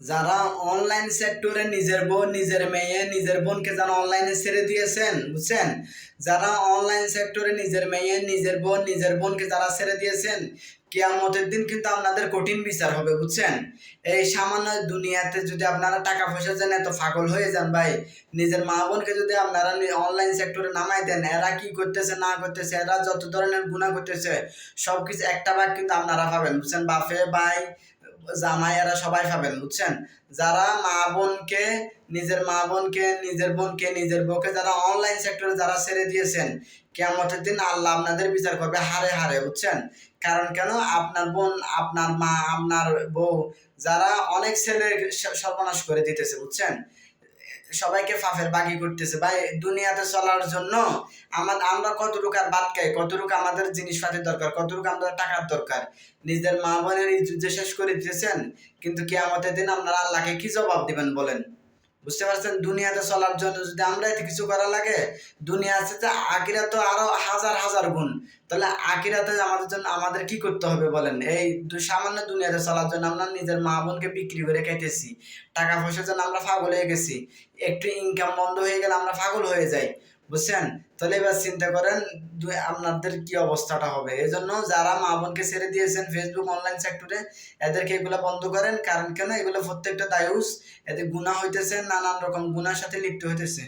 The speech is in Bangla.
যারা অনলাইন সেক্টরে নিজের বোন নিজের মেয়ে, নিজের বোনকে যারা অনলাইনে ছেড়ে দিয়েছেন, বুঝছেন? যারা অনলাইন সেক্টরে নিজের মেয়ে, নিজের বোন নিজের বোনকে যারা ছেড়ে দিয়েছেন, কেয়ামতের দিন কিন্তু আপনাদের কঠিন বিচার হবে, বুঝছেন? এই সামান্য দুনিয়াতে যদি আপনারা টাকা পয়সা দেন এত পাগল হয়ে যান ভাই, নিজের মা বোনকে যদি আপনারা অনলাইন সেক্টরে নামাই দেন, এরা কি করতেছে, না করতেছে, এরা যত ধরনের গুণা করতেছে সব কিছু একটা ভাগ কিন্তু আপনারা পাবেন, বুঝছেন? বাপে, ভাই জামাই এরা সবাই পাবেন বুঝছেন? যারা মা বোনকে, নিজের মা বোনকে, নিজের বোনকে, নিজের বউকে যারা অনলাইন সেক্টরে যারা ছেড়ে দিয়েছেন কেমতের দিন আল্লাহ আপনাদের বিচার করবে হারে হারে, বুঝছেন? কারণ কেন? আপনার বোন, আপনার মা, আপনার বউ যারা অনেক ছেলে সর্বনাশ করে দিতেছে, বুঝছেন? সবাইকে ফাফের বাকি করতেছে। ভাই, দুনিয়াতে চলার জন্য আমার আমরা কতটুকু আর বাদ খাই? কতটুকু আমাদের জিনিসপাতির দরকার? কতটুকু আমাদের টাকার দরকার? নিজের মা বোনের ইজ্জত শেষ করে দিয়েছেন, কিন্তু কে আমাদের দিন আপনারা আল্লাহকে কি জবাব দিবেন বলেন? বুঝতে পারছেন? দুনিয়াতে চলার জন্য যদি আমরা কিছু করা লাগে, দুনিয়া আছে তো আগিরা তো আরও হাজার হাজার গুণ। তাহলে আকিরাতে আমাদের জন্য আমাদের কি করতে হবে বলেন? এই সামান্য দুনিয়াতে চলার জন্য আমরা নিজের মা বোনকে বিক্রি করে খাইতেছি। টাকা পয়সার জন্য আমরা পাগল হয়ে গেছি। একটু ইনকাম বন্ধ হয়ে গেলে আমরা পাগল হয়ে যাই। বুঝছেন? তাহলে এবার চিন্তা করেন আপনাদের কি অবস্থাটা হবে? এই জন্য যারা মা বোনকে ছেড়ে দিয়েছেন ফেসবুক অনলাইন সেক্টরে এদেরকে এগুলো বন্ধ করেন। কারণ কেন? এগুলো প্রত্যেকটা দায়ুস এদের গুণা হইতেছে, নানান রকম গুণার সাথে লিপ্ত হইতেছে।